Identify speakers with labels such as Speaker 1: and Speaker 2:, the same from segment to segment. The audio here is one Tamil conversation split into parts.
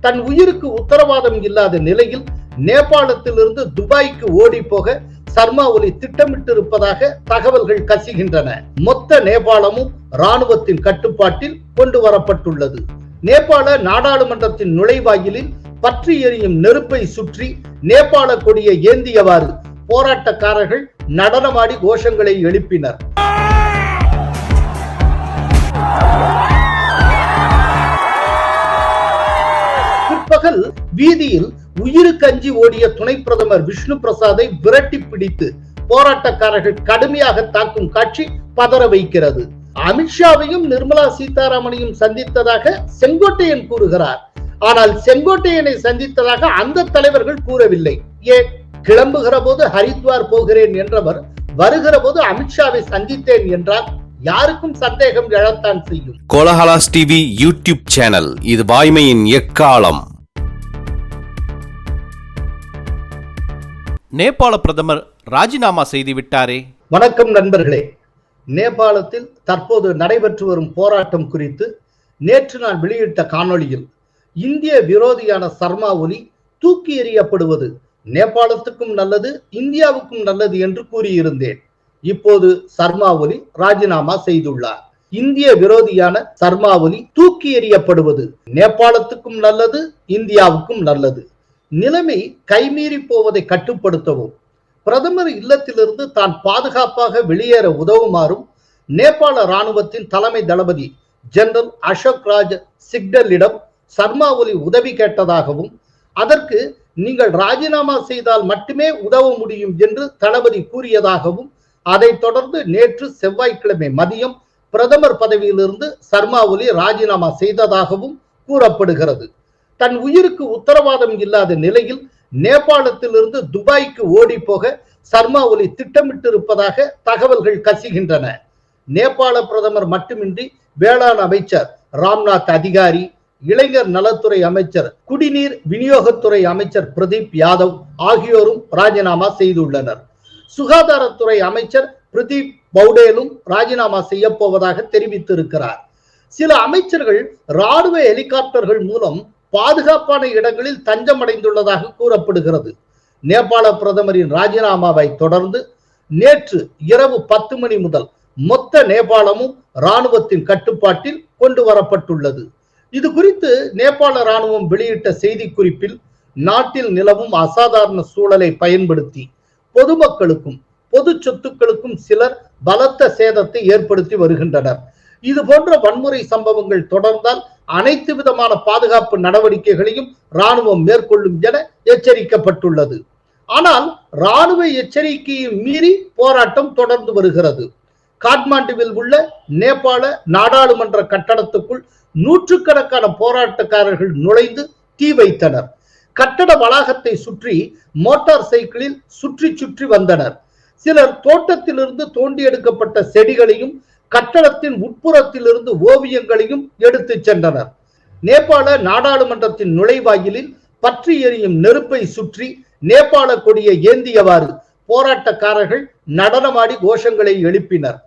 Speaker 1: தன் உயிருக்கு உத்தரவாதம் இல்லாத நிலையில் நேபாளத்திலிருந்து துபாய்க்கு ஓடி போக சர்மா ஒலி திட்டமிட்டிருப்பதாக தகவல்கள் கசிகின்றன. மொத்த நேபாளமும் ராணுவத்தின் கட்டுப்பாட்டில் கொண்டு வரப்பட்டுள்ளது. நேபாள நாடாளுமன்றத்தின் நுழைவாயிலில் பற்றி எரியும் நெருப்பை சுற்றி நேபாள கொடியை ஏந்தியவாறு போராட்டக்காரர்கள் நடனமாடி கோஷங்களை எழுப்பினர். பிற்பகல் வீதியில் உயிருக்கஞ்சி ஓடிய துணை பிரதமர் விஷ்ணு பிரசாதை விரட்டி பிடித்து போராட்டக்காரர்கள் கடுமையாக தாக்கும் காட்சி பதற வைக்கிறது. அமித்ஷாவையும் நிர்மலா சீதாராமனையும் சந்தித்ததாக செங்கோட்டையன் கூறுகிறார். ஆனால் செங்கோட்டையனை சந்தித்ததாக அந்த தலைவர்கள் கூறவில்லை. ஏன் கிளம்புகிற போது ஹரித்வார் போகிறேன் என்றவர் வருகிற போது அமித்ஷாவை சந்தித்தேன் என்றால் யாருக்கும் சந்தேகம் எழத்தான் செய்யும்.
Speaker 2: கோலஹலாஸ் டிவி யூடியூப் சேனல் இது வாய்மையின் எக்காலம்.
Speaker 3: நேபாள பிரதமர் ராஜினாமா செய்து விட்டாரே?
Speaker 1: வணக்கம் நண்பர்களே. நேபாளத்தில் தற்போது நடைபெற்று வரும் போராட்டம் குறித்து நேற்று நான் வெளியிட்ட காணொளியில் இந்திய விரோதியான சர்மா ஒலி தூக்கி எறியப்படுவது நேபாளத்துக்கும் நல்லது இந்தியாவுக்கும் நல்லது என்று கூறியிருந்தேன். இப்போது சர்மா ஒலி ராஜினாமா செய்துள்ளார். இந்திய விரோதியான சர்மா ஒலி தூக்கி எறியப்படுவது நேபாளத்துக்கும் நல்லது இந்தியாவுக்கும் நல்லது. நிலைமை கைமீறி போவதை கட்டுப்படுத்தவும். பிரதமர் இல்லத்திலிருந்து தான் பாதுகாப்பாக வெளியேற உதவுமாறும் நேபாள ராணுவத்தின் தலைமை தளபதி ஜெனரல் அசோக் ராஜ் சிக்டலிடம் சர்மா ஒலி உதவி கேட்டதாகவும் அதற்கு நீங்கள் ராஜினாமா செய்தால் மட்டுமே உதவ முடியும் என்று தளபதி கூறியதாகவும் அதைத் தொடர்ந்து நேற்று செவ்வாய்க்கிழமை மதியம் பிரதமர் பதவியிலிருந்து சர்மா ஒலி ராஜினாமா செய்ததாகவும் கூறப்படுகிறது. தன் உயிருக்கு உத்தரவாதம் இல்லாத நிலையில் நேபாளத்திலிருந்து துபாய்க்கு ஓடி போக சர்மா ஒலி திட்டமிட்டிருப்பதாக தகவல்கள் கசிகின்றன. நேபாள பிரதமர் மட்டுமின்றி வேளாண் அமைச்சர் ராம்நாத் அதிகாரி இளைஞர் நலத்துறை அமைச்சர் குடிநீர் விநியோகத்துறை அமைச்சர் பிரதீப் யாதவ் ஆகியோரும் ராஜினாமா செய்துள்ளனர். சுகாதாரத்துறை அமைச்சர் பிரதீப் பவுடேலும் ராஜினாமா செய்ய போவதாக தெரிவித்திருக்கிறார். சில அமைச்சர்கள் ராணுவ ஹெலிகாப்டர்கள் மூலம் பாதுகாப்பான இடங்களில் தஞ்சமடைந்துள்ளதாக கூறப்படுகிறது. நேபாள பிரதமரின் ராஜினாமாவை தொடர்ந்து நேற்று இரவு பத்து மணி முதல் மொத்த நேபாளமும் ராணுவத்தின் கட்டுப்பாட்டில் கொண்டு வரப்பட்டுள்ளது. இது குறித்து நேபாள ராணுவம் வெளியிட்ட செய்திக்குறிப்பில் நாட்டில் நிலவும் அசாதாரண சூழலை பயன்படுத்தி பொதுமக்களுக்கும் பொது சொத்துக்களுக்கும் சிலர் பலத்த சேதத்தை ஏற்படுத்தி வருகின்றனர். இது போன்ற வன்முறை சம்பவங்கள் தொடர்ந்தால் அனைத்து விதமான பாதுகாப்பு நடவடிக்கைகளையும் ராணுவம் மேற்கொள்ளும் என எச்சரிக்கப்பட்டுள்ளது. ஆனால் ராணுவ எச்சரிக்கையை மீறி போராட்டம் தொடர்ந்து வருகிறது. காட்மாண்டுவில் உள்ள நேபாள நாடாளுமன்ற கட்டடத்துக்குள் நூற்றுக்கணக்கான போராட்டக்காரர்கள் நுழைந்து தீ வைத்தனர். கட்டட வளாகத்தை சுற்றி மோட்டார் சைக்கிளில் சுற்றி சுற்றி வந்தனர். சிலர் தோட்டத்திலிருந்து தோண்டி எடுக்கப்பட்ட செடிகளையும் கட்டடத்தின் உட்புறத்திலிருந்து ஓவியங்களையும் எடுத்து சென்றனர். நேபாள நாடாளுமன்றத்தின் நுழைவாயிலில் பற்றி எரியும் நெருப்பை சுற்றி நேபாள கொடியை ஏந்தியவாறு போராட்டக்காரர்கள் நடனமாடி கோஷங்களை எழுப்பினர்.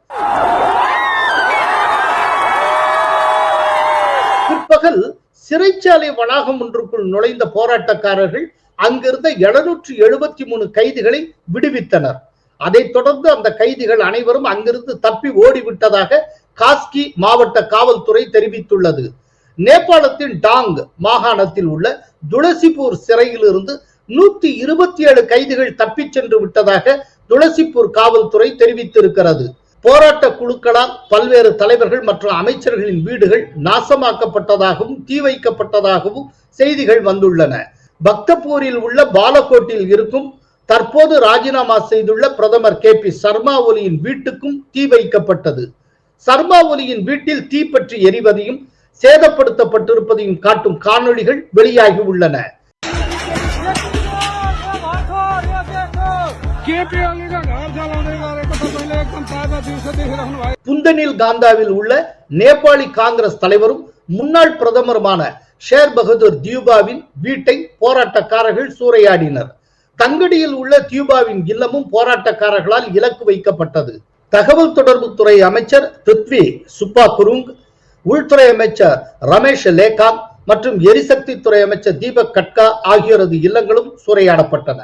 Speaker 1: பிற்பகல் சிறைச்சாலை வளாகம் ஒன்றுக்குள் நுழைந்த போராட்டக்காரர்கள் அங்கிருந்த எழுநூற்றி எழுபத்தி மூணு கைதிகளை விடுவித்தனர். அதைத் தொடர்ந்து அந்த கைதிகள் அனைவரும் அங்கிருந்து தப்பி ஓடிவிட்டதாக காஸ்கி மாவட்ட காவல்துறை தெரிவித்துள்ளது. நேபாளத்தின் டாங் மாகாணத்தில் உள்ள துளசிபூர் சிறையில் இருந்து நூத்தி இருபத்தி ஏழு கைதிகள் தப்பிச் சென்று விட்டதாக துளசிபூர் காவல்துறை தெரிவித்திருக்கிறது. போராட்ட குழுக்களால் பல்வேறு தலைவர்கள் மற்றும் அமைச்சர்களின் வீடுகள் நாசமாக்கப்பட்டதாகவும் தீ வைக்கப்பட்டதாகவும் செய்திகள் வந்துள்ளன. பக்தபூரில் உள்ள பாலகோட்டில் இருக்கும் தற்போது ராஜினாமா செய்துள்ள பிரதமர் கே பி சர்மா ஒலியின் வீட்டுக்கும் தீ வைக்கப்பட்டது. சர்மா ஒலியின் வீட்டில் தீ பற்றி எரிவதையும் சேதப்படுத்தப்பட்டிருப்பதையும் காட்டும் காணொளிகள் வெளியாகி உள்ளன. புந்தனில் காந்தாவில் உள்ள நேபாளி காங்கிரஸ் தலைவரும் முன்னாள் பிரதமருமான ஷேர் பகதூர் தியூபாவின் வீட்டை போராட்டக்காரர்கள் சூறையாடினர். தங்கடியில் உள்ள தியூபாவின் இல்லமும் போராட்டக்காரர்களால் இலக்கு வைக்கப்பட்டது. தகவல் தொடர்புத்துறை அமைச்சர் பிருத்வி சுப்பா குருங் உள்துறை அமைச்சர் ரமேஷ் லேகாம் மற்றும் எரிசக்தி துறை அமைச்சர் தீபக் கட்கா ஆகியோரது இல்லங்களும் சூறையாடப்பட்டன.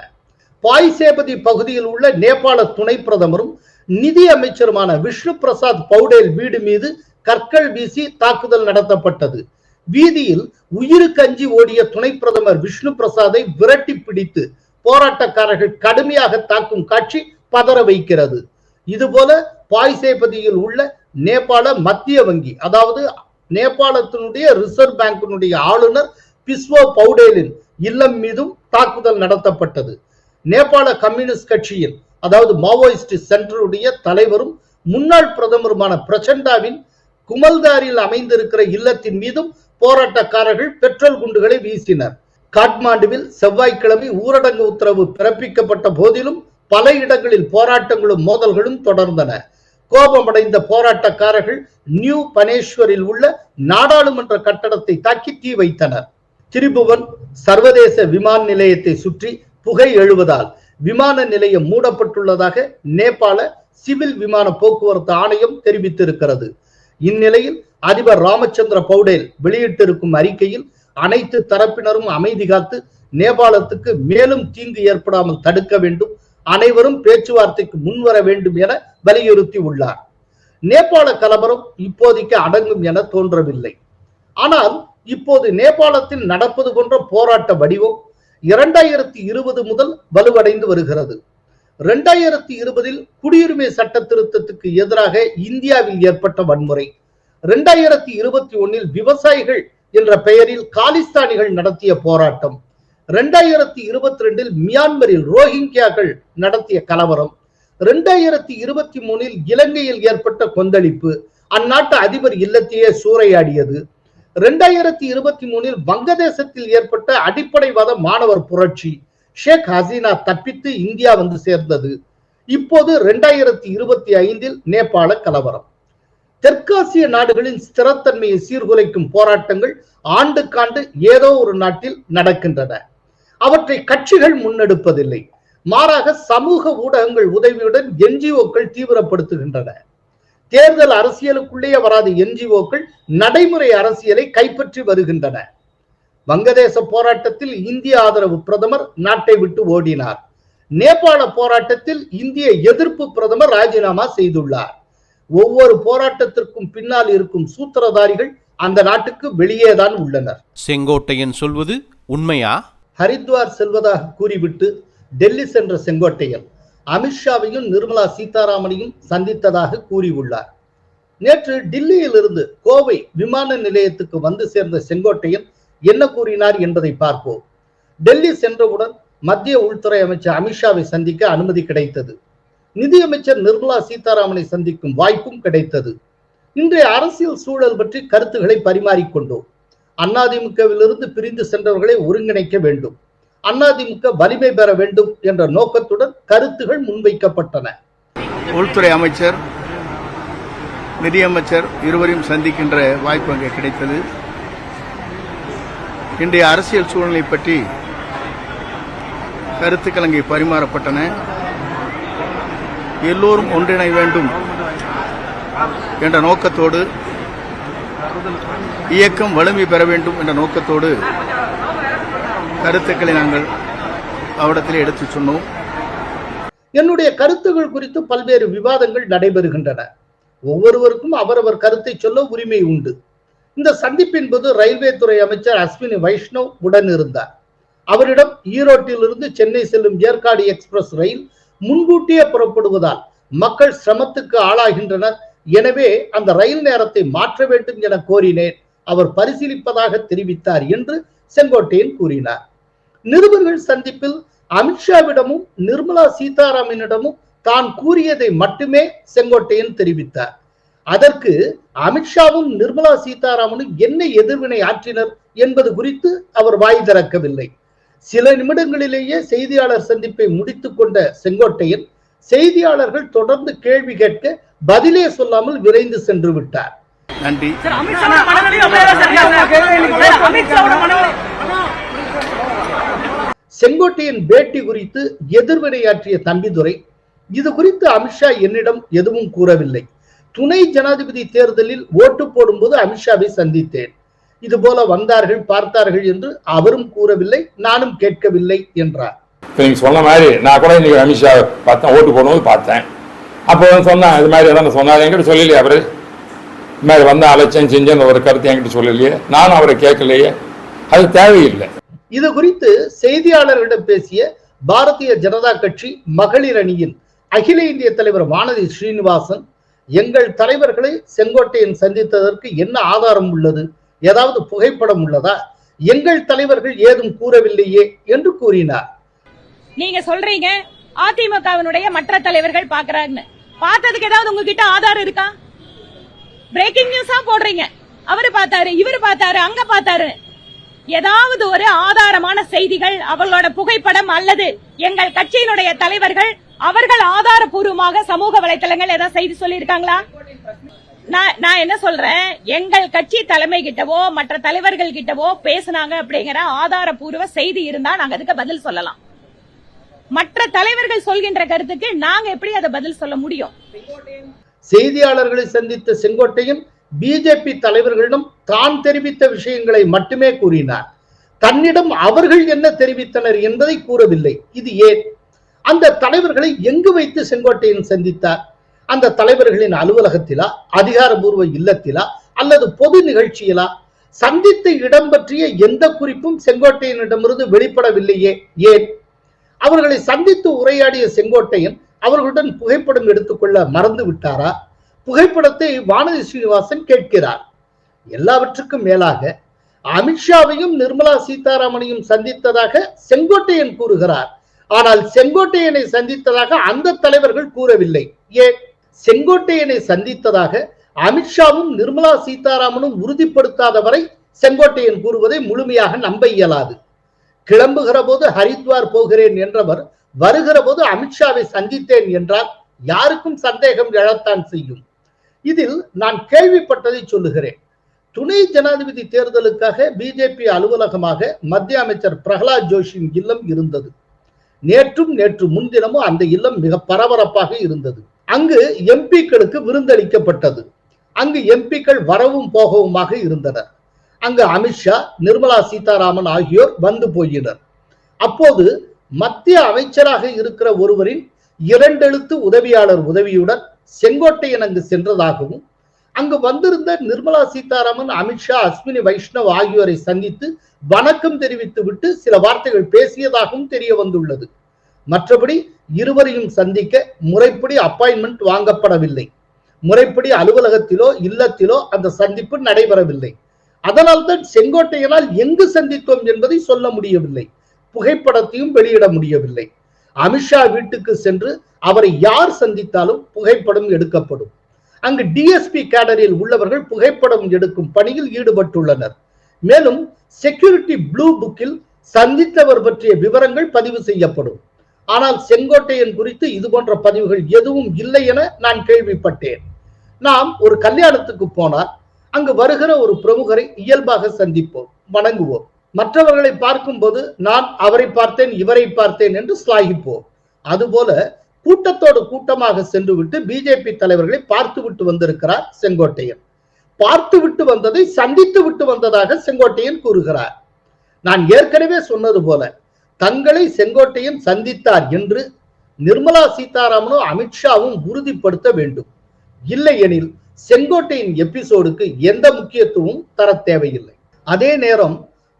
Speaker 1: பாய்சேபதி பகுதியில் உள்ள நேபாள துணை பிரதமரும் நிதி அமைச்சருமான விஷ்ணு பிரசாத் பவுடேல் வீடு மீது கற்கள் வீசி தாக்குதல் நடத்தப்பட்டது. வீதியில் உயிருக்கு அஞ்சி ஓடிய துணை பிரதமர் விஷ்ணு பிரசாதை விரட்டி பிடித்து போராட்டக்காரர்கள் கடுமையாக தாக்கும் காட்சி பதற வைக்கிறது. இதுபோல பாய்சேபதியில் உள்ள நேபாள மத்திய வங்கி அதாவது நேபாளத்தினுடைய ரிசர்வ் பேங்கினுடைய ஆளுநர் பிஸ்வோ பவுடேலின் இல்லம் மீதும் தாக்குதல் நடத்தப்பட்டது. நேபாள கம்யூனிஸ்ட் கட்சியின் அதாவது மாவோயிஸ்ட் சென்டருடைய தலைவரும் முன்னாள் பிரதமருமான பிரச்சண்டாவின் குமல்தாரில் அமைந்திருக்கிற இல்லத்தின் மீதும் போராட்டக்காரர்கள் பெட்ரோல் குண்டுகளை வீசினர். காட்மாண்டுவில் செவ்வாய்க்கிழமை ஊரடங்கு உத்தரவு பிறப்பிக்கப்பட்ட போதிலும் பல இடங்களில் போராட்டங்களும் மோதல்களும் தொடர்ந்தன. கோபமடைந்த போராட்டக்காரர்கள் நியூ பனேஸ்வரில் உள்ள நாடாளுமன்ற கட்டடத்தை தாக்கி தீ வைத்தனர். திரிபுவன் சர்வதேச விமான நிலையத்தை சுற்றி புகை எழுவதால் விமான நிலையம் மூடப்பட்டுள்ளதாக நேபாள சிவில் விமான போக்குவரத்து ஆணையம் தெரிவித்திருக்கிறது. இந்நிலையில் அதிபர் ராமச்சந்திர பௌடேல் வெளியிட்டிருக்கும் அறிக்கையில் அனைத்து தரப்பினரும் அமைதி காத்து நேபாளத்துக்கு மேலும் தீங்கு ஏற்படாமல் தடுக்க வேண்டும். அனைவரும் பேச்சுவார்த்தைக்கு முன்வர வேண்டும் என வலியுறுத்தி உள்ளார். நேபாள கலவரம் இப்போதைக்கு அடங்கும் என தோன்றவில்லை. ஆனால் இப்போது நேபாளத்தில் நடப்பது போன்ற போராட்ட வடிவம் இரண்டாயிரத்தி இருபது முதல் வலுவடைந்து வருகிறது. இரண்டாயிரத்தி இருபதில் குடியுரிமை சட்ட திருத்தத்துக்கு எதிராக இந்தியாவில் ஏற்பட்ட வன்முறை. இரண்டாயிரத்தி இருபத்தி ஒன்னில் விவசாயிகள் என்ற பெயரில் காலிஸ்தானிகள் நடத்திய போராட்டம். இரண்டாயிரத்தி இருபத்தி ரெண்டில் மியான்மரில் ரோஹிங்கியாக்கள் நடத்திய கலவரம். இரண்டாயிரத்தி இருபத்தி மூணில் இலங்கையில் ஏற்பட்ட கொந்தளிப்பு. அந்நாட்டு அதிபர் இல்லத்தையே சூறையாடியது. இரண்டாயிரத்தி இருபத்தி மூணில் வங்கதேசத்தில் ஏற்பட்ட அடிப்படைவாத மாணவர் புரட்சி. ஷேக் ஹசீனா தப்பித்து இந்தியா வந்து சேர்ந்தது. இப்போது இரண்டாயிரத்தி இருபத்தி ஐந்தில் நேபாள கலவரம். தெற்காசிய நாடுகளின் ஸ்திரத்தன்மையை சீர்குலைக்கும் போராட்டங்கள் ஆண்டுக்காண்டு ஏதோ ஒரு நாட்டில் நடக்கின்றன. அவற்றை கட்சிகள் முன்னெடுப்பதில்லை. மாறாக சமூக ஊடகங்கள் உதவியுடன் என்ஜிஓக்கள் தீவிரப்படுத்துகின்றன. தேர்தல் அரசியலுக்குள்ளேயே வராத என்ஜிஓக்கள் நடைமுறை அரசியலை கைப்பற்றி வருகின்றன. வங்கதேச போராட்டத்தில் இந்திய ஆதரவு பிரதமர் நாட்டை விட்டு ஓடினார். நேபாள போராட்டத்தில் இந்திய எதிர்ப்பு பிரதமர் ராஜினாமா செய்துள்ளார். ஒவ்வொரு போராட்டத்திற்கும் பின்னால் இருக்கும் சூத்திரதாரிகள் அந்த நாட்டுக்கு வெளியேதான் உள்ளனர்.
Speaker 3: செங்கோட்டையன் சொல்வது உண்மையா?
Speaker 1: ஹரித்வார் செல்வதாக கூறிவிட்டு டெல்லி சென்ற செங்கோட்டையன் அமித்ஷாவையும் நிர்மலா சீதாராமனையும் சந்தித்ததாக கூறியுள்ளார். நேற்று டில்லியிலிருந்து கோவை விமான நிலையத்துக்கு வந்து சேர்ந்த செங்கோட்டையன் என்ன கூறினார் என்பதை பார்ப்போம். டெல்லி சென்றவுடன் மத்திய உள்துறை அமைச்சர் அமித்ஷாவை சந்திக்க அனுமதி கிடைத்தது. நிதியமைச்சர் நிர்மலா சீதாராமனை சந்திக்கும் வாய்ப்பும் கிடைத்தது. இன்றைய அரசியல் சூழல் பற்றி கருத்துக்களை பரிமாறிக்கொண்டோம். அதிமுகவிலிருந்து பிரிந்து சென்றவர்களை ஒருங்கிணைக்க வேண்டும். அதிமுக வலிமை பெற வேண்டும் என்ற நோக்கத்துடன் கருத்துகள் முன்வைக்கப்பட்டன.
Speaker 4: உள்துறை அமைச்சர் நிதியமைச்சர் இருவரையும் சந்திக்கின்ற வாய்ப்பு அங்கே கிடைத்தது. இன்றைய அரசியல் சூழ்நிலை பற்றி கருத்துக்கள் அங்கே பரிமாறப்பட்டன. எல்லோரும் ஒன்றிணை வேண்டும் என்ற நோக்கத்தோடு இயக்கம் வலிமை பெற வேண்டும் என்ற நோக்கத்தோடு கருத்துக்களை நாங்கள் அவரிடத்தில் எடுத்துச் சொன்னோம்.
Speaker 1: என்னுடைய கருத்துகள் குறித்து பல்வேறு விவாதங்கள் நடைபெறுகின்றன. ஒவ்வொருவருக்கும் அவரவர் கருத்தை சொல்ல உரிமை உண்டு. இந்த சந்திப்பின் போது ரயில்வே துறை அமைச்சர் அஸ்வினி வைஷ்ணவ் உடன் இருந்தார். அவரிடம் ஈரோட்டிலிருந்து சென்னை செல்லும் ஏற்காடு எக்ஸ்பிரஸ் ரயில் முன்கூட்டியே புறப்படுவதால் மக்கள் சிரமத்துக்கு ஆளாகின்றனர். எனவே அந்த ரயில் நேரத்தை மாற்ற வேண்டும் என கோரினேன். அவர் பரிசீலிப்பதாக தெரிவித்தார் என்று செங்கோட்டையன் கூறினார். நிருபர்கள் சந்திப்பில் அமித்ஷாவிடமும் நிர்மலா சீதாராமனிடமும் தான் கூறியதை மட்டுமே செங்கோட்டையன் தெரிவித்தார். அதற்கு அமித்ஷாவும் நிர்மலா சீதாராமனும் என்ன எதிர்வினை ஆற்றினர் என்பது குறித்து அவர் வாய் திறக்கவில்லை. சில நிமிடங்களிலேயே செய்தியாளர் சந்திப்பை முடித்துக் கொண்ட செங்கோட்டையன் செய்தியாளர்கள் தொடர்ந்து கேள்வி கேட்க பதிலே சொல்லாமல் விரைந்து சென்று விட்டார்.
Speaker 4: நன்றி.
Speaker 1: செங்கோட்டையன் பேட்டி குறித்து எதிர்வினையாற்றிய தம்பிதுரை இது குறித்து அமித்ஷா என்னிடம் எதுவும் கூறவில்லை. துணை ஜனாதிபதி தேர்தலில் ஓட்டு போடும்போது அமித்ஷாவை சந்தித்தேன். இது போல வந்தார்கள் பார்த்தார்கள் என்று அவரும் கூறவில்லை நானும் கேட்கவில்லை என்றார்.
Speaker 5: நீங்கள் சொன்ன மாதிரி நான் கூட இன்னைக்கு அமித்ஷா பார்த்தேன் ஓட்டு போடும்போது பார்த்தேன். அப்போ சொன்னேன் இது மாதிரி எதாவது சொன்னார் என்கிட்ட சொல்லலையே அவர். இது மாதிரி வந்த அலட்சியம் செஞ்சேன்னு ஒரு கருத்து என்கிட்ட சொல்லலையே. நானும் அவரை கேட்கலையே. அது தேவையில்லை.
Speaker 1: இது குறித்து செய்தியாளர்களிடம் பேசிய பாரதிய ஜனதா கட்சி மகளிர் அணியின் அகில இந்திய தலைவர் வானதி ஸ்ரீனிவாசன் எங்கள் தலைவர்களை செங்கோட்டையன் சந்தித்ததற்கு என்ன ஆதாரம் உள்ளது? ஏதாவது புகைப்படம் உள்ளதா? எங்கள் தலைவர்கள் ஏதும் கூறவில்லையே என்று கூறினார்.
Speaker 6: நீங்க சொல்றீங்க அதிமுகவினுடைய மற்ற தலைவர்கள் பாக்குறாருன்னு பார்த்ததுக்கு ஏதாவது உங்ககிட்ட ஆதாரம் இருக்கா? பிரேக்கிங் நியூஸா போடுறீங்க. அவரு பார்த்தாரு இவரு பார்த்தாரு அங்க பார்த்தாரு. ஏதாவது ஒரு ஆதாரமான செய்திகள் அவர்களோட புகைப்படம் அல்லது எங்கள் கட்சியினுடைய தலைவர்கள் அவர்கள் ஆதாரபூர்வமாக சமூக வலைதளங்கள் ஏதாவது செய்தி சொல்லியிருக்காங்களா? நான் நான் என்ன சொல்றேன்? எங்கள் கட்சி தலைமை கிட்டவோ மற்ற தலைவர்கள் கிட்டவோ பேசுனாங்க அப்படிங்கிற ஆதாரபூர்வ செய்தி இருந்தா நாங்க அதுக்கு பதில் சொல்லலாம். மற்ற தலைவர்கள் சொல்கின்ற கருத்துக்கு நாங்க எப்படி அதை பதில் சொல்ல முடியும்?
Speaker 1: செய்தியாளர்களை சந்தித்த செங்கோட்டையன் பிஜேபி தலைவர்களிடம் தான் தெரிவித்த விஷயங்களை மட்டுமே கூறினார். தன்னிடம் அவர்கள் என்ன தெரிவித்தனர் என்பதை கூறவில்லை. இது ஏன்? அந்த தலைவர்களை எங்கு வைத்து செங்கோட்டையன் சந்தித்தார்? அந்த தலைவர்களின் அலுவலகத்திலா அதிகாரபூர்வ இல்லத்திலா அல்லது பொது நிகழ்ச்சியிலா சந்தித்த இடம் பற்றிய எந்த குறிப்பும் செங்கோட்டையனிடமிருந்து வெளிப்படவில்லையே ஏன்? அவர்களை சந்தித்து உரையாடிய செங்கோட்டையன் அவர்களுடன் புகைப்படம் எடுத்துக்கொள்ள மறந்து விட்டாரா? புகைப்படத்தை வானதி ஸ்ரீனிவாசன் கேட்கிறார். எல்லாவற்றுக்கும் மேலாக அமித்ஷாவையும் நிர்மலா சீதாராமனையும் சந்தித்ததாக செங்கோட்டையன் கூறுகிறார். ஆனால் செங்கோட்டையனை சந்தித்ததாக அந்த தலைவர்கள் கூறவில்லை ஏன்? செங்கோட்டையனை சந்தித்ததாக அமித்ஷாவும் நிர்மலா சீதாராமனும் உறுதிப்படுத்தாத வரை செங்கோட்டையன் கூறுவதை முழுமையாக நம்ப இயலாது. கிளம்புகிற போது ஹரித்வார் போகிறேன் என்றவர் வருகிற போது அமித்ஷாவை சந்தித்தேன் என்றால் யாருக்கும் சந்தேகம் எழத்தான் செய்யும். இதில் நான் கேள்விப்பட்டதை சொல்லுகிறேன். துணை ஜனாதிபதி தேர்தலுக்காக பிஜேபி அலுவலகமாக மத்திய அமைச்சர் பிரகலாத் ஜோஷியின் இல்லம் இருந்தது. நேற்றும் நேற்று முன்தினமும் அந்த இல்லம் மிக பரபரப்பாக இருந்தது. அங்கு எம்பிக்களுக்கு விருந்தளிக்கப்பட்டது. அங்கு எம்பிக்கள் வரவும் போகவுமாக இருந்தனர். அங்கு அமித்ஷா நிர்மலா சீதாராமன் ஆகியோர் வந்து போயினர். அப்போது மத்திய அமைச்சராக இருக்கிற ஒருவரின் இரண்டெழுத்து உதவியாளர் உதவியுடன் செங்கோட்டையன் அங்கு சென்றதாகவும் அங்கு வந்திருந்த நிர்மலா சீதாராமன் அமித்ஷா அஸ்வினி வைஷ்ணவ் ஆகியோரை சந்தித்து வணக்கம் தெரிவித்து விட்டு சில வார்த்தைகள் பேசியதாகவும் தெரிய வந்துள்ளது. மற்றபடி இருவரையும் சந்திக்க முறைப்படி அப்பாயின்மெண்ட் வாங்கப்படவில்லை. முறைப்படி அலுவலகத்திலோ இல்லத்திலோ அந்த சந்திப்பு நடைபெறவில்லை. அதனால்தான் செங்கோட்டையனால் எங்கு சந்தித்தோம் என்பதை சொல்ல முடியவில்லை. புகைப்படத்தையும் வெளியிட முடியவில்லை. அமித்ஷா வீட்டுக்கு சென்று அவரை யார் சந்தித்தாலும் புகைப்படம் எடுக்கப்படும். அங்கு டிஎஸ்பி கேடரில் உள்ளவர்கள் புகைப்படம் எடுக்கும் பணியில் ஈடுபட்டுள்ளனர். மேலும் செக்யூரிட்டி ப்ளூ புக்கில் சந்தித்தவர் பற்றிய விவரங்கள் பதிவு செய்யப்படும். ஆனால் செங்கோட்டையன் குறித்து இது போன்ற பதிவுகள் எதுவும் இல்லை என நான் கேள்விப்பட்டேன். நாம் ஒரு கல்யாணத்துக்கு போனால் அங்கு வருகிற ஒரு பிரமுகரை இயல்பாக சந்திப்போம் வணங்குவோம். மற்றவர்களை பார்க்கும்போது நான் அவரை பார்த்தேன் இவரை பார்த்தேன் என்று ஸ்லாகிப்போம் அதுபோல கூட்டத்தோடு கூட்டமாக சென்று விட்டு பிஜேபி தலைவர்களை பார்த்து விட்டு வந்திருக்கிறார் செங்கோட்டையன். பார்த்து விட்டு வந்ததை சந்தித்து விட்டு வந்ததாக செங்கோட்டையன் கூறுகிறார். நான் ஏற்கனவே சொன்னது போல தங்களை செங்கோட்டையன் சந்தித்தார் என்று நிர்மலா சீதாராமனும் அமித்ஷாவும் உறுதிப்படுத்த வேண்டும். இல்லையெனில் செங்கோட்டையின் எபிசோடுக்கு எந்த முக்கியத்துவமும் தர தேவையில்லை. அதே நேரம்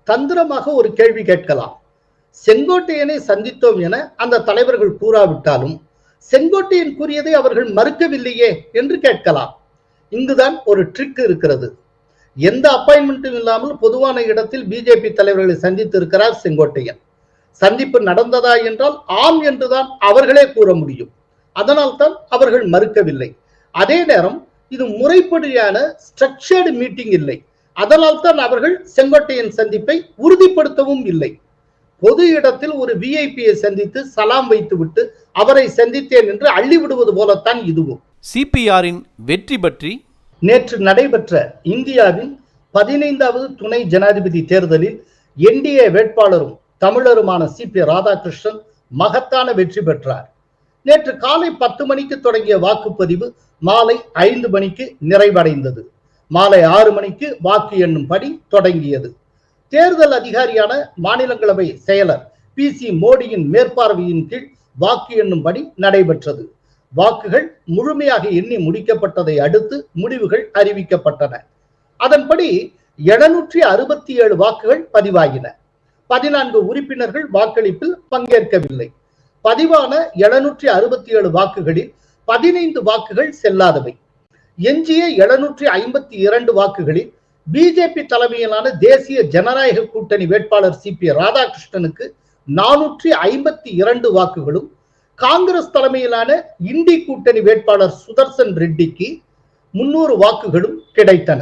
Speaker 1: தந்திரமாக ஒரு கேள்வி கேட்கலாம். செங்கோட்டையனை சந்தித்தோம் என அந்த தலைவர்கள் கூறாவிட்டாலும் செங்கோட்டையன் கூறியதை அவர்கள் மறுக்கவில்லையே என்று கேட்கலாம். இங்குதான் ஒரு ட்ரிக் இருக்கிறது. எந்த அப்பாயின்மெண்ட்டும் இல்லாமல் பொதுவான இடத்தில் பிஜேபி தலைவர்களை சந்தித்து இருக்கிறார் செங்கோட்டையன். சந்திப்பு நடந்ததா என்றால் ஆம் என்றுதான் அவர்களே கூற முடியும். அதனால் தான் அவர்கள் மறுக்கவில்லை. அதே நேரம் இது முறைப்படியான ஸ்ட்ரக்சர்டு மீட்டிங் இல்லை. அதனால் தான் அவர்கள் செங்கோட்டையன் சந்திப்பை உறுதிப்படுத்தவும் இல்லை. பொது இடத்தில் ஒரு விஐபியை சந்தித்து சலாம் வைத்துவிட்டு அவரை சந்தித்தேன் என்று அள்ளி விடுவது போலத்தான் இதுவும்.
Speaker 3: சிபிஆரின் வெற்றி பற்றி
Speaker 1: நேற்று நடைபெற்ற இந்தியாவின் பதினைந்தாவது துணை ஜனாதிபதி தேர்தலில் என்டிஏ வேட்பாளரும் தமிழருமான சி. பி. ராதாகிருஷ்ணன் மகத்தான வெற்றி பெற்றார். நேற்று காலை பத்து மணிக்கு தொடங்கிய வாக்குப்பதிவு மாலை ஐந்து மணிக்கு நிறைவடைந்தது. மாலை ஆறு மணிக்கு வாக்கு எண்ணும் பணி தொடங்கியது. தேர்தல் அதிகாரியான மாநிலங்களவை செயலர் பி. சி. மோடியின் மேற்பார்வையின் கீழ் வாக்கு எண்ணும் பணி நடைபெற்றது. வாக்குகள் முழுமையாக எண்ணி முடிக்கப்பட்டதை அடுத்து முடிவுகள் அறிவிக்கப்பட்டன. அதன்படி எழுநூற்றி அறுபத்தி ஏழு வாக்குகள் பதிவாகின. பதினான்கு உறுப்பினர்கள் வாக்களிப்பில் பங்கேற்கவில்லை. பதிவான எழுநூற்றி அறுபத்தி ஏழு வாக்குகளில் பதினைந்து வாக்குகள் செல்லாதவை. எஞ்சிய எழுநூற்றி ஐம்பத்தி இரண்டு வாக்குகளில் பிஜேபி தலைமையிலான தேசிய ஜனநாயக கூட்டணி வேட்பாளர் சி பி ராதாகிருஷ்ணனுக்கு நானூற்றி ஐம்பத்தி இரண்டு வாக்குகளும் காங்கிரஸ் தலைமையிலான இண்டி கூட்டணி வேட்பாளர் சுதர்சன் ரெட்டிக்கு முன்னூறு வாக்குகளும் கிடைத்தன.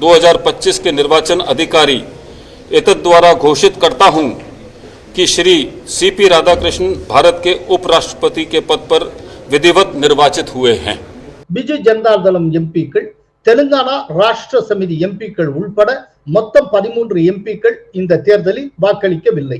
Speaker 7: 2025 के निर्वाचन अधिकारी एतद द्वारा घोषित करता हूं कि श्री सीपी राधाकृष्णन भारत के उपराष्ट्रपति के पद पर विधिवत निर्वाचित हुए हैं
Speaker 1: பிஜு ஜனதா தளம் எம்பிக்கள் தெலுங்கானா ராஷ்டிர சமிதி எம்பிக்கள் உள்பட மொத்தம் பதிமூன்று எம்பிக்கள் இந்த தேர்தலில் வாக்களிக்கவில்லை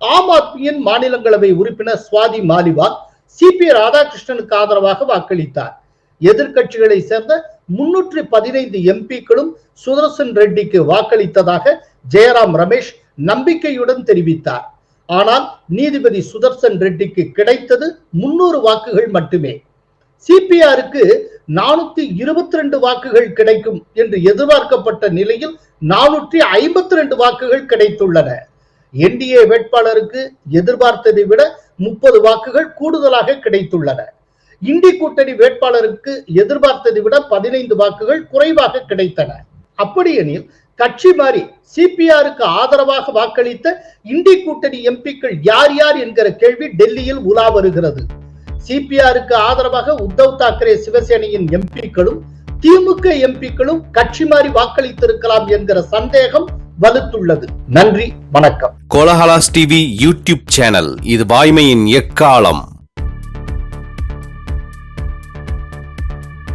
Speaker 1: ஆம் ஆத்மியின் மாநிலங்களவை உறுப்பினர் சுவாதி மாலிவால் சிபி ராதாகிருஷ்ணனுக்கு ஆதரவாக வாக்களித்தார் எதிர்கட்சிகளை சேர்ந்த முன்னூற்றி பதினைந்து எம்பிக்களும் சுதர்சன் ரெட்டிக்கு வாக்களித்ததாக ஜெயராம் ரமேஷ் நம்பிக்கையுடன் தெரிவித்தார். ஆனால் நீதிபதி சுதர்சன் ரெட்டிக்கு கிடைத்தது முன்னூறு வாக்குகள் மட்டுமே. சிபிஆருக்கு நானூத்தி இருபத்தி ரெண்டு வாக்குகள் கிடைக்கும் என்று எதிர்பார்க்கப்பட்ட நிலையில் நானூற்றி ஐம்பத்தி ரெண்டு வாக்குகள் கிடைத்துள்ளன. என்டிஏ வேட்பாளருக்கு எதிர்பார்த்ததை விட முப்பது வாக்குகள் கூடுதலாக கிடைத்துள்ளன. இண்டி கூட்டணி வேட்பாளருக்கு எதிர்பார்த்ததை விட பதினைந்து வாக்குகள் குறைவாக கிடைத்தன. அப்படியெனில் கட்சி மாறி சிபிஆருக்கு ஆதரவாக வாக்களித்த இண்டி கூட்டணி எம்பிக்கள் யார் யார் என்கிற கேள்வி டெல்லியில் உலா வருகிறது. சிபிஆருக்கு ஆதரவாக உத்தவ் தாக்கரே சிவசேனையின் எம்பிக்களும் திமுக எம்பிக்களும் கட்சி மாறி வாக்களித்திருக்கலாம் என்கிற சந்தேகம் வலுத்துள்ளது. நன்றி வணக்கம்.
Speaker 2: கோலஹலாஸ் டிவி யூடியூப் சேனல் இது வாய்மையின் எக்காலம்.